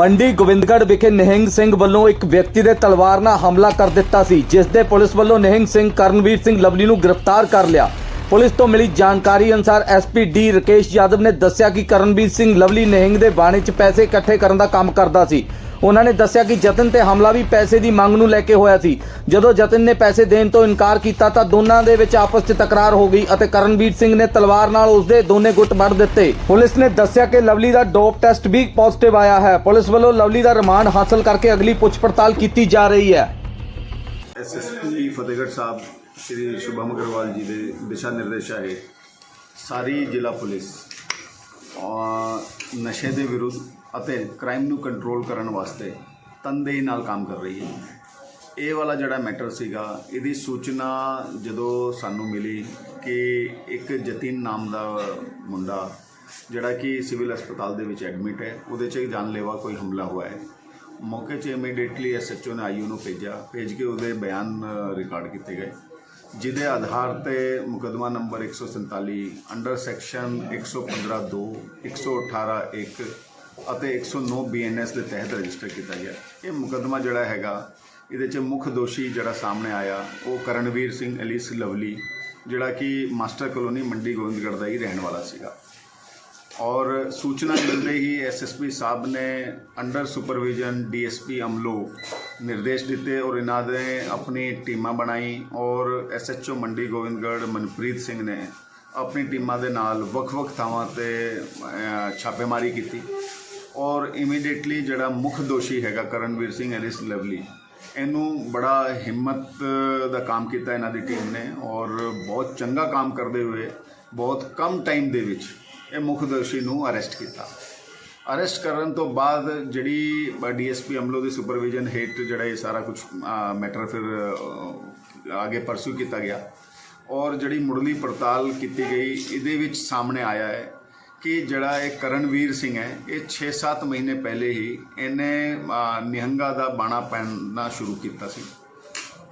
ਮੰਡੀ ਗੋਬਿੰਦਗੜ੍ਹ ਵਿਖੇ ਨਿਹੰਗ ਸਿੰਘ ਵੱਲੋਂ ਇੱਕ ਵਿਅਕਤੀ ਦੇ ਤਲਵਾਰ ਨਾਲ ਹਮਲਾ ਕਰ ਦਿੱਤਾ ਸੀ, ਜਿਸ ਦੇ ਪੁਲਿਸ ਵੱਲੋਂ ਨਿਹੰਗ ਸਿੰਘ ਕਰਨਵੀਰ ਸਿੰਘ ਲਵਲੀ ਨੂੰ ਗ੍ਰਿਫਤਾਰ ਕਰ ਲਿਆ। ਪੁਲਿਸ ਤੋਂ ਮਿਲੀ ਜਾਣਕਾਰੀ ਅਨੁਸਾਰ ਐਸਪੀ ਡੀ ਰਕੇਸ਼ ਯਾਦਵ ਨੇ ਦੱਸਿਆ ਕਿ ਕਰਨਵੀਰ ਸਿੰਘ ਲਵਲੀ ਨਿਹੰਗ ਦੇ ਬਾਣੇ 'ਚ ਪੈਸੇ ਇਕੱਠੇ ਕਰਨ ਦਾ ਕੰਮ ਕਰਦਾ ਸੀ। ਉਹਨਾਂ ਨੇ ਦੱਸਿਆ ਕਿ ਜਤਨ ਤੇ ਹਮਲਾ ਵੀ ਪੈਸੇ ਦੀ ਮੰਗ ਨੂੰ ਲੈ ਕੇ ਹੋਇਆ ਸੀ। ਜਦੋਂ ਜਤਨ ਨੇ ਪੈਸੇ ਦੇਣ ਤੋਂ ਇਨਕਾਰ ਕੀਤਾ ਤਾਂ ਦੋਨਾਂ ਦੇ ਵਿੱਚ ਆਪਸ 'ਚ ਤਕਰਾਰ ਹੋ ਗਈ ਅਤੇ ਕਰਨਵੀਰ ਸਿੰਘ ਨੇ ਤਲਵਾਰ ਨਾਲ ਉਸਦੇ ਦੋਨੇ ਗੁੱਟ ਵੱਢ ਦਿੱਤੇ। ਪੁਲਿਸ ਨੇ ਦੱਸਿਆ ਕਿ ਲਵਲੀ ਦਾ ਡੋਪ ਟੈਸਟ ਵੀ ਪੋਜ਼ਿਟਿਵ ਆਇਆ ਹੈ। ਪੁਲਿਸ ਵੱਲੋਂ ਲਵਲੀ ਦਾ ਰਿਮਾਂਡ ਹਾਸਲ ਕਰਕੇ ਅਗਲੀ ਪੁੱਛ ਪੜਤਾਲ ਕੀਤੀ ਜਾ ਰਹੀ ਹੈ। ਐਸਐਸਪੀ ਫਤਿਹਗੜ੍ਹ ਸਾਹਿਬ, ਸ਼੍ਰੀ ਸ਼ੁਭਮ ਅਗਰਵਾਲ ਜੀ ਦੇ ਦਿਸ਼ਾ ਨਿਰਦੇਸ਼ ਹੈ ਸਾਰੀ ਜ਼ਿਲ੍ਹਾ ਪੁਲਿਸ। ਨਸ਼ੇ ਦੇ ਵਿਰੁੱਧ ਅਤੇ ਕ੍ਰਾਈਮ ਨੂੰ ਕੰਟਰੋਲ ਕਰਨ ਵਾਸਤੇ ਤਨਦੇਹੀ ਨਾਲ ਕੰਮ ਕਰ ਰਹੀ ਹੈ। ਇਹ ਵਾਲਾ ਜਿਹੜਾ ਮੈਟਰ ਸੀਗਾ, ਇਹਦੀ ਸੂਚਨਾ ਜਦੋਂ ਸਾਨੂੰ ਮਿਲੀ ਕਿ ਇੱਕ ਜਤਿਨ ਨਾਮ ਦਾ ਮੁੰਡਾ ਜਿਹੜਾ ਕਿ ਸਿਵਲ ਹਸਪਤਾਲ ਦੇ ਵਿੱਚ ਐਡਮਿਟ ਹੈ, ਉਹਦੇ 'ਚ ਜਾਨਲੇਵਾ ਕੋਈ ਹਮਲਾ ਹੋਇਆ ਹੈ। ਮੌਕੇ 'ਤੇ ਇਮੀਡੀਏਟਲੀ ਐਸਐਚਓ ਨੇ ਆਈਯੂ ਨੂੰ ਭੇਜਿਆ, ਭੇਜ ਕੇ ਉਹਦੇ ਬਿਆਨ ਰਿਕਾਰਡ ਕੀਤੇ ਗਏ। ਜਿਹਦੇ ਆਧਾਰ ਤੇ ਮੁਕਦਮਾ ਨੰਬਰ 147 ਅੰਡਰ ਸੈਕਸ਼ਨ 115 2 118 1 ਅਤੇ 109 ਬੀਐਨਐਸ ਦੇ ਤਹਿਤ ਰਜਿਸਟਰ ਕੀਤਾ ਗਿਆ। ਇਹ ਮੁਕਦਮਾ ਜਿਹੜਾ ਹੈਗਾ, ਇਹਦੇ 'ਚ ਮੁੱਖ ਦੋਸ਼ੀ ਜਿਹੜਾ ਸਾਹਮਣੇ ਆਇਆ, ਉਹ ਕਰਨਵੀਰ ਸਿੰਘ ਅਲੀਸ ਲਵਲੀ, ਜਿਹੜਾ ਕਿ ਮਾਸਟਰ ਕਲੋਨੀ ਮੰਡੀ ਗੋਬਿੰਦਗੜ੍ਹ ਦਾ ਹੀ ਰਹਿਣ ਵਾਲਾ ਸੀਗਾ। ਔਰ ਸੂਚਨਾ ਮਿਲਦੇ ਹੀ ਐਸਐਸਪੀ ਸਾਹਿਬ ਨੇ ਅੰਡਰ ਸੁਪਰਵਿਜ਼ਨ ਡੀਐਸਪੀ ਅਮਲੋ ਨਿਰਦੇਸ਼ ਦਿੱਤੇ ਔਰ ਇਹਨਾਂ ਨੇ ਆਪਣੀ ਟੀਮਾਂ ਬਣਾਈ ਔਰ ਐਸਐਚਓ ਮੰਡੀ ਗੋਬਿੰਦਗੜ੍ਹ ਮਨਪ੍ਰੀਤ ਸਿੰਘ ਨੇ ਆਪਣੀ ਟੀਮਾਂ ਦੇ ਨਾਲ ਵੱਖ-ਵੱਖ ਥਾਵਾਂ ਤੇ ਛਾਪੇਮਾਰੀ ਕੀਤੀ ਔਰ ਇਮੀਡੀਏਟਲੀ ਜਿਹੜਾ ਮੁੱਖ ਦੋਸ਼ੀ ਹੈਗਾ ਕਰਨਵੀਰ ਸਿੰਘ ਐਲਿਸ ਲਵਲੀ, ਇਹਨੂੰ ਬੜਾ ਹਿੰਮਤ ਦਾ ਕੰਮ ਕੀਤਾ ਇਹਨਾਂ ਦੀ ਟੀਮ ਨੇ ਔਰ ਬਹੁਤ ਚੰਗਾ ਕੰਮ ਕਰਦੇ ਹੋਏ, ਬਹੁਤ ਕਮ ਟਾਈਮ ਦੇ ਵਿੱਚ ਇਹ ਮੁੱਖ ਦੋਸ਼ੀ ਨੂੰ ਅਰੈਸਟ ਕੀਤਾ। ਅਰੈਸਟ ਕਰਨ ਤੋਂ ਬਾਅਦ ਜਿਹੜੀ ਡੀਐਸਪੀ ਅਮਲੋ ਦੀ ਸੁਪਰਵਿਜ਼ਨ ਹੇਠ ਜਿਹੜਾ ਇਹ ਸਾਰਾ ਕੁਝ ਮੈਟਰ ਫਿਰ ਅ, ਅੱਗੇ ਪਰਸੂ ਕੀਤਾ ਗਿਆ। ਔਰ ਜਿਹੜੀ ਮੁੱਢਲੀ ਪੜਤਾਲ ਕੀਤੀ ਗਈ ਇਹਦੇ ਵਿੱਚ ਸਾਹਮਣੇ ਆਇਆ ਹੈ ਕਿ ਜਿਹੜਾ ਇਹ ਕਰਨਵੀਰ ਸਿੰਘ ਹੈ ਇਹ 6-7 ਮਹੀਨੇ ਪਹਿਲੇ ਹੀ ਇਹਨੇ ਨਿਹੰਗਾ ਦਾ ਬਾਣਾ ਪਹਿਨਣਾ ਸ਼ੁਰੂ ਕੀਤਾ ਸੀ।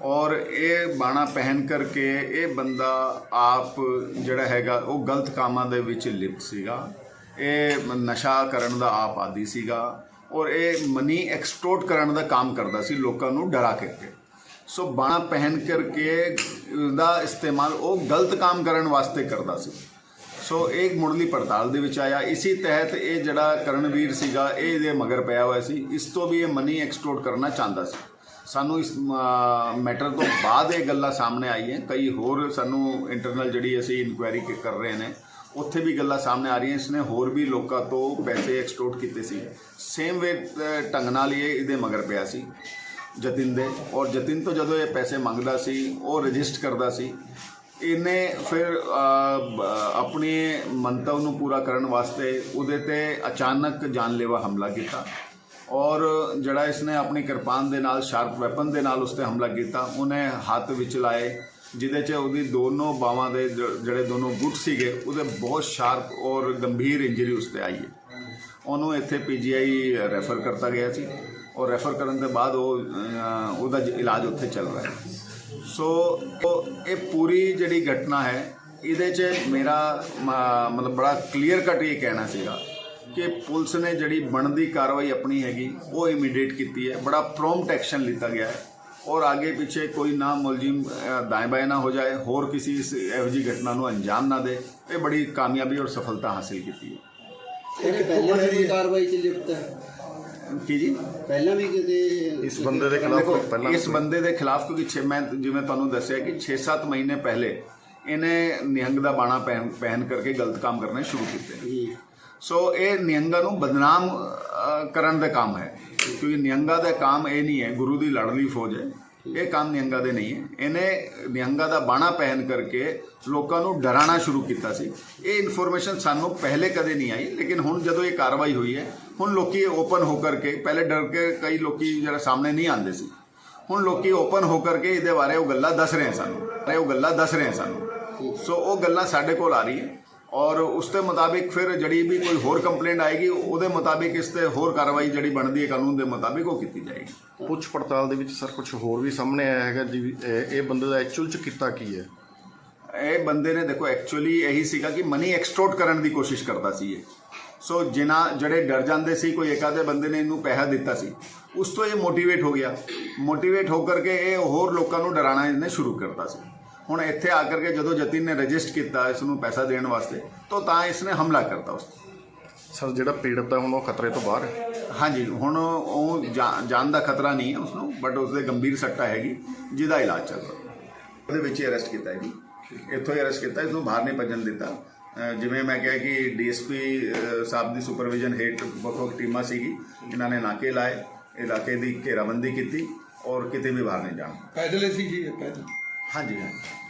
ਔਰ ਇਹ ਬਾਣਾ ਪਹਿਨ ਕਰਕੇ ਇਹ ਬੰਦਾ ਆਪ ਜਿਹੜਾ ਹੈਗਾ, ਉਹ ਗਲਤ ਕਾਮਾਂ ਦੇ ਵਿੱਚ ਲਿਪਤ ਸੀਗਾ। ਇਹ ਨਸ਼ਾ ਕਰਨ ਦਾ ਆਪ ਆਦੀ ਸੀਗਾ ਔਰ ਇਹ ਮਨੀ ਐਕਸਟੋਰਟ ਕਰਨ ਦਾ ਕੰਮ ਕਰਦਾ ਸੀ ਲੋਕਾਂ ਨੂੰ ਡਰਾ ਕਰਕੇ। ਸੋ ਬਾਣਾ ਪਹਿਨ ਕਰਕੇ ਦਾ ਇਸਤੇਮਾਲ ਉਹ ਗਲਤ ਕੰਮ ਕਰਨ ਵਾਸਤੇ ਕਰਦਾ ਸੀ। ਸੋ ਇਹ ਮੁੱਢਲੀ ਪੜਤਾਲ ਦੇ ਵਿੱਚ ਆਇਆ। ਇਸੇ ਤਹਿਤ ਇਹ ਜਿਹੜਾ ਕਰਨਵੀਰ ਸੀਗਾ, ਇਹ ਇਹਦੇ ਮਗਰ ਪਿਆ ਹੋਇਆ ਸੀ। ਇਸ ਤੋਂ ਵੀ ਇਹ ਮਨੀ ਐਕਸਟੋਰਟ ਕਰਨਾ ਚਾਹੁੰਦਾ ਸੀ। ਸਾਨੂੰ ਇਸ ਮੈਟਰ ਤੋਂ ਬਾਅਦ ਇਹ ਗੱਲਾਂ ਸਾਹਮਣੇ ਆਈਆਂ। ਕਈ ਹੋਰ ਸਾਨੂੰ ਇੰਟਰਨਲ ਜਿਹੜੀ ਅਸੀਂ ਇਨਕੁਆਇਰੀ ਕਰ ਰਹੇ ਨੇ, ਉੱਥੇ ਵੀ ਗੱਲਾਂ ਸਾਹਮਣੇ ਆ ਰਹੀਆਂ। ਇਸਨੇ ਹੋਰ ਵੀ ਲੋਕਾਂ ਤੋਂ ਪੈਸੇ ਐਕਸਟੋਰਟ ਕੀਤੇ ਸੀ। ਸੇਮ ਵੇ ਢੰਗ ਨਾਲ ਇਹ ਇਹਦੇ ਮਗਰ ਪਿਆ ਸੀ, ਜਤਿਨ ਦੇ। ਔਰ ਜਤਿਨ ਤੋਂ ਜਦੋਂ ਇਹ ਪੈਸੇ ਮੰਗਦਾ ਸੀ, ਉਹ ਰਜਿਸਟਰ ਕਰਦਾ ਸੀ। ਇਹਨੇ ਫਿਰ ਆਪਣੇ ਮੰਤਵ ਨੂੰ ਪੂਰਾ ਕਰਨ ਵਾਸਤੇ ਉਹਦੇ ਤੇ ਅਚਾਨਕ ਜਾਨਲੇਵਾ ਹਮਲਾ ਕੀਤਾ। ਔਰ ਜਿਹੜਾ ਇਸਨੇ ਆਪਣੀ ਕਿਰਪਾਨ ਦੇ ਨਾਲ, ਸ਼ਾਰਪ ਵੈਪਨ ਦੇ ਨਾਲ ਉਸ ਤੇ ਹਮਲਾ ਕੀਤਾ, ਉਹਨੇ ਹੱਥ ਵਿੱਚ ਲਾਏ, ਜਿਹਦੇ 'ਚ ਉਹਦੀ ਦੋਨੋਂ ਬਾਹਾਂ ਦੇ ਜ- ਜਿਹੜੇ ਦੋਨੋਂ ਗੁੱਟ ਸੀਗੇ, ਉਹਦੇ ਬਹੁਤ ਸ਼ਾਰਪ ਔਰ ਗੰਭੀਰ ਇੰਜਰੀ ਉਸ ਤੇ ਆਈ ਹੈ। ਉਹਨੂੰ ਇੱਥੇ ਪੀਜੀਆਈ ਰੈਫਰ ਕਰਤਾ ਗਿਆ ਸੀ ਔਰ ਰੈਫਰ ਕਰਨ ਤੋਂ ਬਾਅਦ ਉਹ ਉਹਦਾ ਜ- ਇਲਾਜ ਉੱਥੇ ਚੱਲ ਰਿਹਾ ਹੈ। ਸੋ ਉਹ ਇਹ ਪੂਰੀ ਜਿਹੜੀ ਘਟਨਾ ਹੈ, ਇਹਦੇ 'ਚ ਮੇਰਾ ਮਤਲਬ ਬੜਾ ਕਲੀਅਰ ਕੱਟ ਇਹ ਕਹਿਣਾ ਸੀਗਾ ਕਿ ਪੁਲਿਸ ਨੇ ਜਿਹੜੀ ਬਣਦੀ ਕਾਰਵਾਈ ਆਪਣੀ ਹੈਗੀ ਉਹ ਇਮੀਡੀਏਟ ਕੀਤੀ ਹੈ। ਬੜਾ ਪ੍ਰੋਮਪਟ ਐਕਸ਼ਨ ਲਿੱਤਾ ਗਿਆ ਹੈ। ਔਰ ਅੱਗੇ ਪਿੱਛੇ ਕੋਈ ਨਾ ਮੁਲਜ਼ਮ ਦਾएं ਬਾएं ਨਾ ਹੋ ਜਾਏ ਹੋਰ ਕਿਸੇ ਇਸ ਇਹੋ ਜਿਹੀ ਘਟਨਾ ਨੂੰ ਅੰਜਾਮ ਨਾ ਦੇ ਇਹ ਬੜੀ ਕਾਮਯਾਬੀ ਔਰ ਸਫਲਤਾ ਹਾਸਿਲ ਕੀਤੀ ਹੈ। ਇਹਨੇ ਪਹਿਲਾਂ ਵੀ ਕੋਈ ਕਾਰਵਾਈ ਚ ਲਿਪਤ ਹੈ। ਕੀ ਜੀ? ਪਹਿਲਾਂ ਵੀ ਕਿਤੇ ਇਸ ਬੰਦੇ ਦੇ ਖਿਲਾਫ ਪਹਿਲਾਂ ਇਸ ਬੰਦੇ ਦੇ ਖਿਲਾਫ ਕਿਉਂਕਿ ਛੇ ਮੈਂ ਜਿਵੇਂ ਤੁਹਾਨੂੰ ਦੱਸਿਆ ਕਿ 6-7 ਮਹੀਨੇ ਪਹਿਲੇ ਇਹਨੇ ਨਿਹੰਗ ਦਾ ਬਾਣਾ ਪਹਿਨ ਪਹਿਨ ਕਰਕੇ ਗਲਤ ਕੰਮ ਕਰਨੇ ਸ਼ੁਰੂ ਕੀਤੇ। ਜੀ। ਸੋ ਇਹ ਨਿਹੰਗਾਂ ਨੂੰ ਬਦਨਾਮ ਕਰਨ ਦਾ ਕੰਮ ਹੈ। ਕਿਉਂਕਿ ਨਿਹੰਗਾ ਦਾ ਕੰਮ ਇਹ ਨਹੀਂ ਹੈ, ਗੁਰੂ ਦੀ ਲੜਲੀ ਫੌਜ ਹੈ। ਇਹ ਕੰਮ ਨਿਹੰਗਾ ਦੇ ਨਹੀਂ ਹੈ। ਇਹਨੇ ਨਿਹੰਗਾ ਦਾ ਬਾਣਾ ਪਹਿਨ ਕਰਕੇ ਲੋਕਾਂ ਨੂੰ ਡਰਾਉਣਾ ਸ਼ੁਰੂ ਕੀਤਾ ਸੀ। ਇਹ ਇਨਫੋਰਮੇਸ਼ਨ ਸਾਨੂੰ ਪਹਿਲੇ ਕਦੇ ਨਹੀਂ ਆਈ, ਲੇਕਿਨ ਹੁਣ ਜਦੋਂ ਇਹ ਕਾਰਵਾਈ ਹੋਈ ਹੈ, ਹੁਣ ਲੋਕੀ ਓਪਨ ਹੋ ਕਰਕੇ, ਪਹਿਲੇ ਡਰ ਕੇ ਕਈ ਲੋਕੀ ਜਿਹੜਾ ਸਾਹਮਣੇ ਨਹੀਂ ਆਉਂਦੇ ਸੀ। ਹੁਣ ਲੋਕੀ ਓਪਨ ਹੋ ਕਰਕੇ ਇਹਦੇ ਬਾਰੇ ਉਹ ਗੱਲਾਂ ਦੱਸ ਰਹੇ ਸਾਨੂੰ। ਇਹ ਉਹ ਗੱਲਾਂ ਦੱਸ ਰਹੇ ਸਾਨੂੰ। ਸੋ ਉਹ ਗੱਲਾਂ ਸਾਡੇ ਕੋਲ ਆ ਰਹੀ ਹੈ ਔਰ ਉਸ ਦੇ ਮੁਤਾਬਿਕ ਫਿਰ ਜਿਹੜੀ ਵੀ ਕੋਈ ਹੋਰ ਕੰਪਲੇਂਟ ਆਏਗੀ ਉਹਦੇ ਮੁਤਾਬਿਕ ਇਸ ਤੇ ਹੋਰ ਕਾਰਵਾਈ ਜਿਹੜੀ ਬਣਦੀ ਹੈ ਕਾਨੂੰਨ ਦੇ ਮੁਤਾਬਿਕ ਉਹ ਕੀਤੀ ਜਾਏਗੀ। ਪੁੱਛ ਪੜਤਾਲ ਦੇ ਵਿੱਚ ਸਰ ਕੁਝ ਹੋਰ ਵੀ ਸਾਹਮਣੇ ਆਇਆ ਹੈਗਾ ਜੀ ਇਹ ਬੰਦੇ ਦਾ ਐਕਚੁਅਲ ਚ ਕੀਤਾ ਕੀ ਹੈ? ਇਹ ਬੰਦੇ ਨੇ ਦੇਖੋ ਐਕਚੁਅਲੀ ਇਹੀ ਸੀਗਾ ਕਿ ਮਨੀ ਐਕਸਟੋਰਟ ਕਰਨ ਦੀ ਕੋਸ਼ਿਸ਼ ਕਰਦਾ ਸੀ ਇਹ। ਸੋ ਜਿਨ੍ਹਾਂ ਜਿਹੜੇ ਡਰ ਜਾਂਦੇ ਸੀ ਕੋਈ ਇੱਕ ਆਧੇ ਬੰਦੇ ਨੇ ਇਹਨੂੰ ਪੈਸਾ ਦਿੱਤਾ ਸੀ ਉਸ ਤੋਂ ਇਹ ਮੋਟੀਵੇਟ ਹੋ ਗਿਆ। ਮੋਟੀਵੇਟ ਹੋ ਕਰਕੇ ਇਹ ਹੋਰ ਲੋਕਾਂ ਨੂੰ ਡਰਾਉਣਾ ਇਹਨੇ ਸ਼ੁਰੂ ਕਰਤਾ ਸੀ। ਹੁਣ ਇੱਥੇ ਆ ਕਰਕੇ ਜਦੋਂ ਜਤਿਨ ਨੇ ਰਜਿਸਟ ਕੀਤਾ ਇਸ ਨੂੰ ਪੈਸਾ ਦੇਣ ਵਾਸਤੇ ਤਾਂ ਤਾਂ ਇਸਨੇ ਹਮਲਾ ਕਰਤਾ ਉਸ ਤੇ। ਸਰ ਜਿਹੜਾ ਪੀੜਤ ਹੈ ਹੁਣ ਉਹ ਖਤਰੇ ਤੋਂ ਬਾਹਰ ਹੈ? ਹਾਂਜੀ ਹੁਣ ਉਹ ਜਾਨ ਦਾ ਖਤਰਾ ਨਹੀਂ ਹੈ ਉਸਨੂੰ ਬਟ ਉਸਦੇ ਗੰਭੀਰ ਸੱਟਾ ਹੈਗੀ ਜਿਹਦਾ ਇਲਾਜ ਚੱਲ ਰਿਹਾ। ਉਹਦੇ ਵਿੱਚ ਹੀ ਅਰੈਸਟ ਕੀਤਾ ਹੈ ਜੀ ਇੱਥੋਂ ਹੀ ਅਰੈਸਟ ਕੀਤਾ ਇਸਨੂੰ ਬਾਹਰ ਨਹੀਂ ਭੱਜਣ ਦਿੱਤਾ। ਜਿਵੇਂ ਮੈਂ ਕਿਹਾ ਕਿ ਡੀਐਸਪੀ ਸਾਹਿਬ ਦੀ ਸੁਪਰਵਿਜ਼ਨ ਹੇਠ ਵੱਖ ਵੱਖ ਟੀਮਾਂ ਸੀਗੀ ਇਹਨਾਂ ਨੇ ਨਾਕੇ ਲਾਏ ਇਲਾਕੇ ਦੀ ਘੇਰਾਬੰਦੀ ਕੀਤੀ ਔਰ ਕਿਤੇ ਵੀ ਬਾਹਰ ਨਹੀਂ ਜਾਣ। ਪੈਦਲ ਸੀ ਜੀ ਪੈਦਲ। ਹਾਂਜੀ ਹਾਂਜੀ